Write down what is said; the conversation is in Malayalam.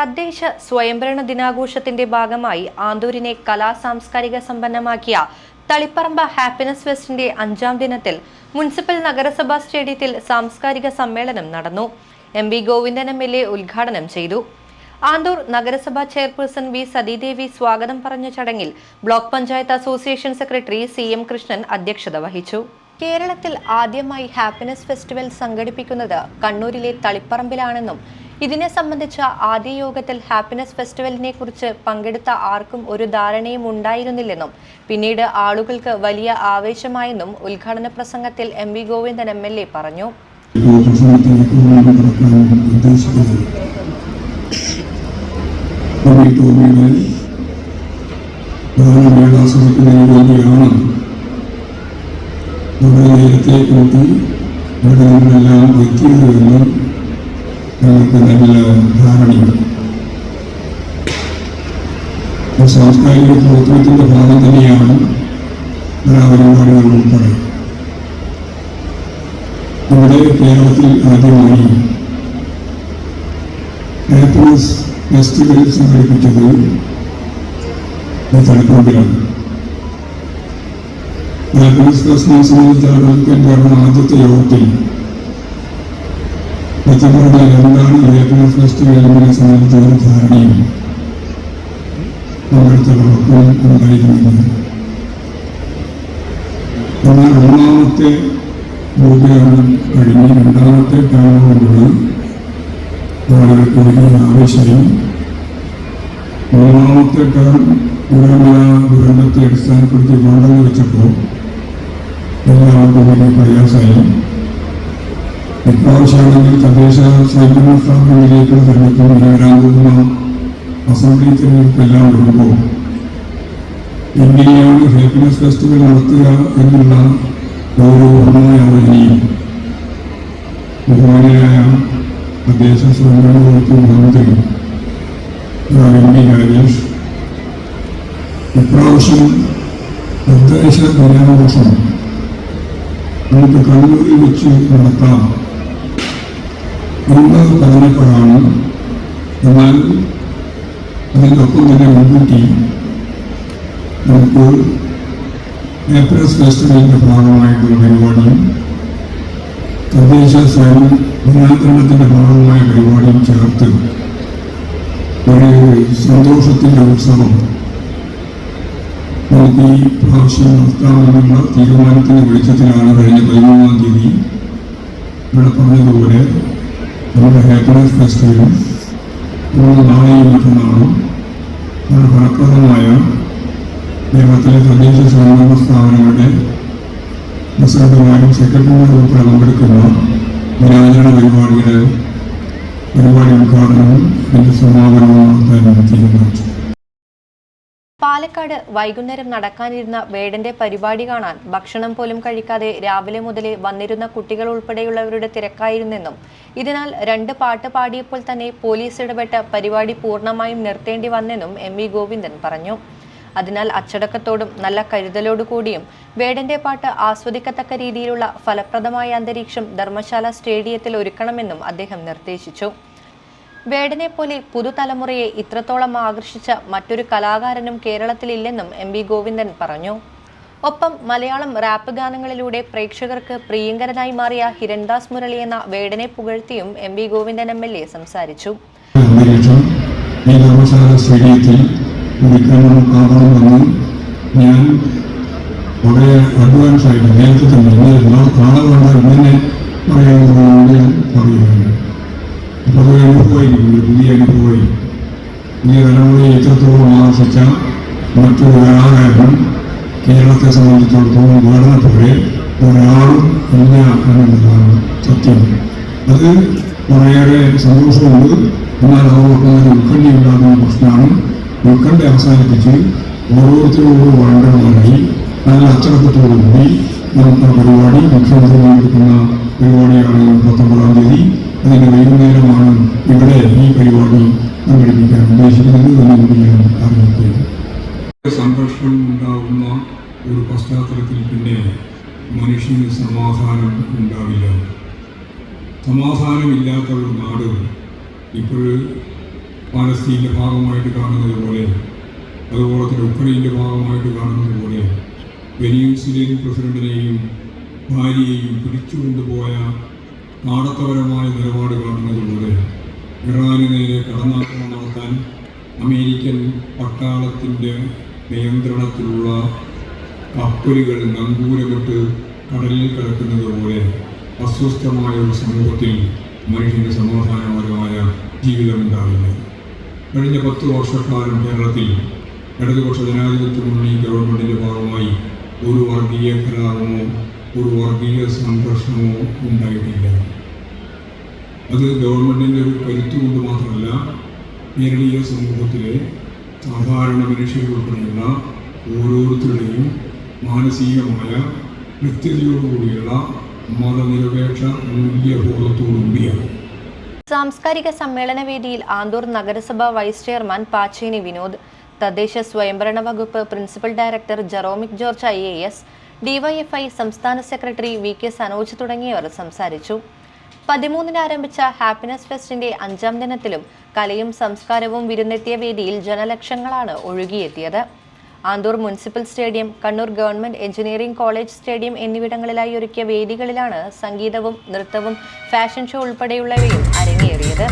തദ്ദേശ സ്വയംഭരണ ദിനാഘോഷത്തിന്റെ ഭാഗമായി ആന്തൂരിനെ കലാ സാംസ്കാരിക സമ്പന്നമാക്കിയ തളിപ്പറമ്പ ഹാപ്പിനെസ് ഫെസ്റ്റിന്റെ അഞ്ചാം ദിനത്തിൽ മുനിസിപ്പൽ നഗരസഭാ സ്റ്റേഡിയത്തിൽ സാംസ്കാരിക സമ്മേളനം നടന്നു. M V Govindan M L A ഉദ്ഘാടനം ചെയ്തു. ആന്തൂർ നഗരസഭാ ചെയർപേഴ്സൺ വി സതീദേവി സ്വാഗതം പറഞ്ഞ ചടങ്ങിൽ block panchayat association secretary C M Krishnan അധ്യക്ഷത വഹിച്ചു. കേരളത്തിൽ ആദ്യമായി ഹാപ്പിനെസ് ഫെസ്റ്റിവൽ സംഘടിപ്പിക്കുന്നത് കണ്ണൂരിലെ തളിപ്പറമ്പിലാണെന്നും ഇതിനെ സംബന്ധിച്ച ആദ്യ യോഗത്തിൽ ഹാപ്പിനെസ് ഫെസ്റ്റിവലിനെ കുറിച്ച് പങ്കെടുത്ത ആർക്കും ഒരു ധാരണയും ഉണ്ടായിരുന്നില്ലെന്നും പിന്നീട് ആളുകൾക്ക് വലിയ ആവേശമായെന്നും ഉദ്ഘാടന പ്രസംഗത്തിൽ M V Govindan M L A പറഞ്ഞു. നമ്മുടെ നേരത്തെ കൂട്ടി ഇവിടെ നിന്നെല്ലാം എത്തിയത് ഞങ്ങൾക്ക് നല്ല ധാരണയുണ്ട് സാംസ്കാരിക പ്രവർത്തനത്തിന്റെ ഭാഗം തന്നെയാണ് കലാപരിപാടികൾ ഉൾപ്പെടെ നമ്മുടെ കേരളത്തിൽ ആദ്യമായി ഹാപ്പിനെസ് ഫെസ്റ്റിവൽ സംഘടിപ്പിച്ചത് ഈ തലക്കൊണ്ടിലാണ് ഹാപ്പിനെസ് ഫെസ്റ്റിനെ സംബന്ധിച്ച ആളുകൾക്ക് എന്റെ അറിവ് ആദ്യത്തെ യോഗത്തിൽ പറഞ്ഞാൽ എന്താണ് ഹാപ്പിനെസ് ഫെസ്റ്റിവൽ എന്നതിനെ സംബന്ധിച്ച ഒരു ധാരണയും പങ്കെടുത്തവർക്കും ഉണ്ടായിരുന്നില്ല എന്നാൽ ഒന്നാമത്തെ ഭൂമിയാണ് കഴിഞ്ഞ് രണ്ടാമത്തെ കാലങ്ങളുള്ളത് ആളുകൾക്ക് വലിയ ആവശ്യം മൂന്നാമത്തെ കാലം ദുരന്ത ദുരന്തത്തെ അടിസ്ഥാനപ്പെടുത്തി വേണ്ടെന്ന് വെച്ചപ്പോൾ എല്ലാവർക്കും വലിയ പ്രയാസമായി ഇപ്രാവശ്യമാണെങ്കിൽ തദ്ദേശ സ്വയംഭരണ സ്ഥാപനങ്ങളിലേക്ക് തെരഞ്ഞെടുപ്പും ഇനി വരാൻ പോകുന്ന അസംബ്ലി തിരഞ്ഞെടുപ്പെല്ലാം വരുമ്പോൾ എങ്ങനെയാണ് ഹാപ്പിനെസ് ഫെസ്റ്റിവൽ നടത്തുക എന്നുള്ള ഓരോ ഓർമ്മയാവുകയും ബഹുമാനായ തദ്ദേശ സ്വയംഭരണ വകുപ്പ് മുഖ്യമന്ത്രി എം പി രാജേഷ് ഇപ്രാവശ്യം തദ്ദേശ ദിനാഘോഷം നമുക്ക് കണ്ണൂരിൽ വെച്ച് നടത്താം. എന്ന് പറഞ്ഞപ്പോഴാണ് എന്നാൽ അതിനൊപ്പം തന്നെ മുൻകൂട്ടി നമുക്ക് ഏപ്രിൽ ഫെസ്റ്റിവലിന്റെ ഭാഗമായിട്ടുള്ള പരിപാടിയും തദ്ദേശ സ്വയം ദിനാചരണത്തിന്റെ ഭാഗമായ പരിപാടിയും ചേർത്ത് ഒരു സന്തോഷത്തിന്റെ ഉത്സവം നമുക്ക് ഈ പ്രാവശ്യം നടത്താമെന്നുള്ള തീരുമാനത്തിന്റെ വെളിച്ചത്തിലാണ് കഴിഞ്ഞ പതിമൂന്നാം തീയതി ഇവിടെ പറഞ്ഞതുപോലെ നമ്മുടെ ഹാപ്പിനെസ് ഫെസ്റ്റിവലും മൂന്ന് നാളെയും മറ്റന്നാളും നമ്മുടെ ഫലപ്രദമായ കേരളത്തിലെ തദ്ദേശ സ്വയംഭരണ സ്ഥാപനങ്ങളുടെ പ്രസിഡന്റുമാരും സെക്രട്ടറിമാരും ഉൾപ്പെടെ പങ്കെടുക്കുന്ന ദിനാചരണ പരിപാടിയുടെ പരിപാടി ഉദ്ഘാടനവും അതിന്റെ സമാപനവും നടത്താൻ തീരുമാനിച്ചു പാലക്കാട് വൈകുന്നേരം നടക്കാനിരുന്ന വേടന്റെ പരിപാടി കാണാൻ ഭക്ഷണം പോലും കഴിക്കാതെ രാവിലെ മുതലേ വന്നിരുന്ന കുട്ടികൾ ഉൾപ്പെടെയുള്ളവരുടെ തിരക്കായിരുന്നെന്നും ഇതിനാൽ രണ്ട് പാട്ട് പാടിയപ്പോൾ തന്നെ പോലീസ് ഇടപെട്ട പരിപാടി പൂർണമായും നിർത്തേണ്ടി വന്നെന്നും എം വി ഗോവിന്ദൻ പറഞ്ഞു. അതിനാൽ അച്ചടക്കത്തോടും നല്ല കരുതലോടുകൂടിയും വേടന്റെ പാട്ട് ആസ്വദിക്കത്തക്ക രീതിയിലുള്ള ഫലപ്രദമായ അന്തരീക്ഷം ധർമ്മശാല സ്റ്റേഡിയത്തിൽ ഒരുക്കണമെന്നും അദ്ദേഹം നിർദ്ദേശിച്ചു. വേടനെ പോലെ പുതുതലമുറയെ ഇത്രത്തോളം ആകർഷിച്ച മറ്റൊരു കലാകാരനും കേരളത്തിലില്ലെന്നും എം വി ഗോവിന്ദൻ പറഞ്ഞു. ഒപ്പം മലയാളം റാപ്പ് ഗാനങ്ങളിലൂടെ പ്രേക്ഷകർക്ക് പ്രിയങ്കരനായി മാറിയ ഹിരൺദാസ് മുരളി എന്ന വേടനെ പുകഴ്ത്തിയും M V Govindan M L A സംസാരിച്ചു. അഡ്വാൻസ് ആയിട്ട് നേരത്തെ തന്നെ. ഇങ്ങനെ അതൊരു അനുഭവമായിരിക്കും പുതിയ അനുഭവമായി പുതിയ തലമുറയെ എത്രത്തോളം ആകർഷിച്ച മറ്റൊരു കലാകാരനും കേരളത്തെ സംബന്ധിച്ചിടത്തോളം വളരെ പോലെ ഒരാളും ഇല്ല എന്നുള്ളതാണ് സത്യം. അത് കുറേയേറെ സന്തോഷമുണ്ട്. എന്നാൽ അതോടൊപ്പം തന്നെ ഉത്കണ്ഠയുണ്ടാകുന്ന പ്രശ്നമാണ്. ഉത്കണ്ഠ അവസാനിപ്പിച്ച് ഓരോരുത്തരോട് വേണ്ടവരായി നല്ല അച്ചടക്കത്തോടുകൂടി നമുക്ക് പരിപാടി മുഖ്യമന്ത്രി പങ്കെടുക്കുന്ന പരിപാടിയാണ് പത്തൊമ്പതാം തീയതി. അതിന് വൈകുന്നേരമാണ് ഇവിടെ ഈ പരിപാടി സംഘടിപ്പിക്കാൻ ഉദ്ദേശിക്കുന്നത് എന്നുകൂടി ഞാൻ അറിയിക്കുകയാണ് സംഘർഷം ഉണ്ടാകുന്ന ഒരു പശ്ചാത്തലത്തിൽ പിന്നെ മനുഷ്യന് സമാധാനം ഉണ്ടാവില്ല. സമാധാനമില്ലാത്ത ഒരു നാട് ഇപ്പോൾ പാലസ്തീന്റെ ഭാഗമായിട്ട് കാണുന്നത് പോലെ അതുപോലെ തന്നെ ഉക്രൈന്റെ ഭാഗമായിട്ട് കാണുന്നത് പോലെ വെനിയൂസിലേൻ പ്രസിഡന്റിനെയും ഭാര്യയെയും പിടിച്ചുകൊണ്ടുപോയ നാടത്തപരമായ നിലപാട് കാണുന്നത് പോലെ ഇറാന് നേരെ കടന്നാക്രമണം നടത്താൻ അമേരിക്കൻ പട്ടാളത്തിന്റെ നിയന്ത്രണത്തിലുള്ള കപ്പലുകൾ നങ്കൂരമിട്ട് കടലിൽ കിടക്കുന്നത് പോലെ അസ്വസ്ഥമായ ഒരു സമൂഹത്തിൽ മനുഷ്യന് സമാധാനപരമായ ജീവിതമുണ്ടാവില്ല. കഴിഞ്ഞ പത്ത് വർഷക്കാലം കേരളത്തിൽ ഇടതുപക്ഷ ജനാധിപത്യ മുന്നണി ഗവൺമെന്റിന്റെ ഭാഗമായി ഒരു വർഗീയ കലാപമോ ഒരു വർഗീയ സംഘർഷമോ ഉണ്ടായിട്ടില്ല. അത് ഗവൺമെന്റിന്റെ ഒരു കരുത്തു കൊണ്ട് മാത്രമല്ല കേരളീയ സമൂഹത്തിലെ സാധാരണ മനുഷ്യരുൾപ്പെടെയുള്ള ഓരോരുത്തരുടെയും മാനസികമായ വ്യക്തിതയോടുകൂടിയുള്ള മതനിരപേക്ഷ മൂല്യബോധത്തോടുകൂടിയാണ് സാംസ്കാരിക സമ്മേളന വേദിയിൽ ആന്തൂർ നഗരസഭ വൈസ് ചെയർമാൻ പാച്ചേനി വിനോദ് തദ്ദേശ സ്വയംഭരണ വകുപ്പ് principal director Jeromic George I A S DYFI സംസ്ഥാന സെക്രട്ടറി വി കെ സനോജ് തുടങ്ങിയവർ സംസാരിച്ചു. പതിമൂന്നിന് ആരംഭിച്ച ഹാപ്പിനെസ് ഫെസ്റ്റിന്റെ അഞ്ചാം ദിനത്തിലും കലയും സംസ്കാരവും വിരുന്നെത്തിയ വേദിയിൽ ജനലക്ഷങ്ങളാണ് ഒഴുകിയെത്തിയത്. Anthoor municipal stadium Kannur government engineering college stadium എന്നിവിടങ്ങളിലായി ഒരുക്കിയ വേദികളിലാണ് സംഗീതവും നൃത്തവും ഫാഷൻ ഷോ ഉൾപ്പെടെയുള്ളവയും അരങ്ങേറിയത്.